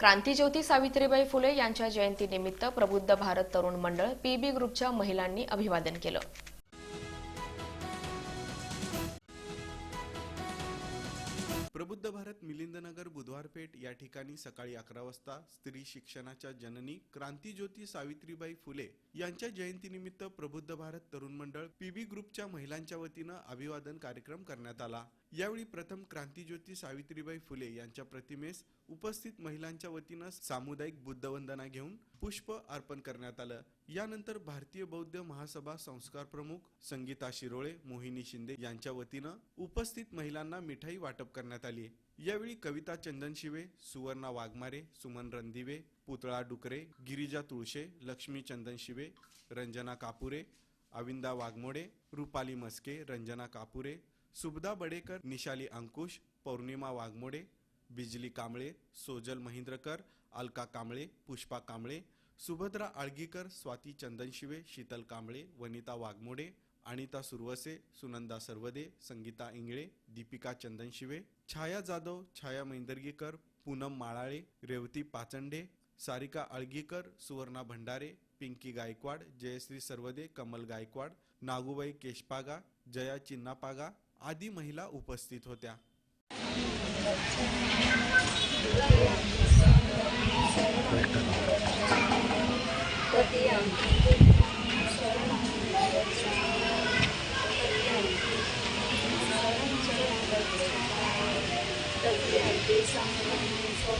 क्रांतीज्योती सावित्रीबाई फुले यांच्या जयंतीनिमित्त प्रबुद्ध भारत तरुण मंडळ पीबी ग्रुपच्या महिलांनी अभिवादन केलं. प्रबुद्ध भारत मिलिंदनगर बुधवारपेठ या ठिकाणी सकाळी अकरा वाजता स्त्री शिक्षणाच्या जननी क्रांतीज्योती सावित्रीबाई फुले यांच्या जयंतीनिमित्त प्रबुद्ध भारत तरुण मंडळ पीबी ग्रुपच्या महिलांच्या वतीनं अभिवादन कार्यक्रम करण्यात आला. यावेळी प्रथम क्रांतीज्योती सावित्रीबाई फुले यांच्या प्रतिमेस उपस्थित महिलांच्या वतीनं सामुदायिक बुद्धवंदना घेऊन पुष्प अर्पण करण्यात आलं. यानंतर भारतीय बौद्ध महासभा संस्कार प्रमुख संगीता शिरोळे मोहिनी शिंदे यांच्या वतीनं उपस्थित महिलांना मिठाई वाटप करण्यात आली. यावेळी कविता चंदनशिवे सुवर्णा वाघमारे सुमन रणदिवे पुतळा डुकरे गिरिजा तुळशे लक्ष्मी चंदनशिवे रंजना कापुरे अविंदा वाघमोडे रुपाली मस्के रंजना कापुरे सुबदा बडेकर निशाली अंकुश पौर्णिमा वाघमोडे बिजली कांबळे सोजल महेंद्रकर अलका कांबळे पुष्पा कांबळे सुभद्रा आळगीकर स्वाती चंदनशिवे शीतल कांबळे वनिता वाघमोडे अनिता सुरवसे सुनंदा सर्वदे संगीता इंगळे दीपिका चंदन शिवे छाया जाधव छाया मैंदर्गीकर पूनम माळाळे रेवती पाचंडे सारिका आळगीकर सुवर्णा भंडारे पिंकी गायकवाड जयश्री सर्वदे कमल गायकवाड नागूबाई केशपागा जया चिन्नापागा आदी महिला उपस्थित होत्या. that we have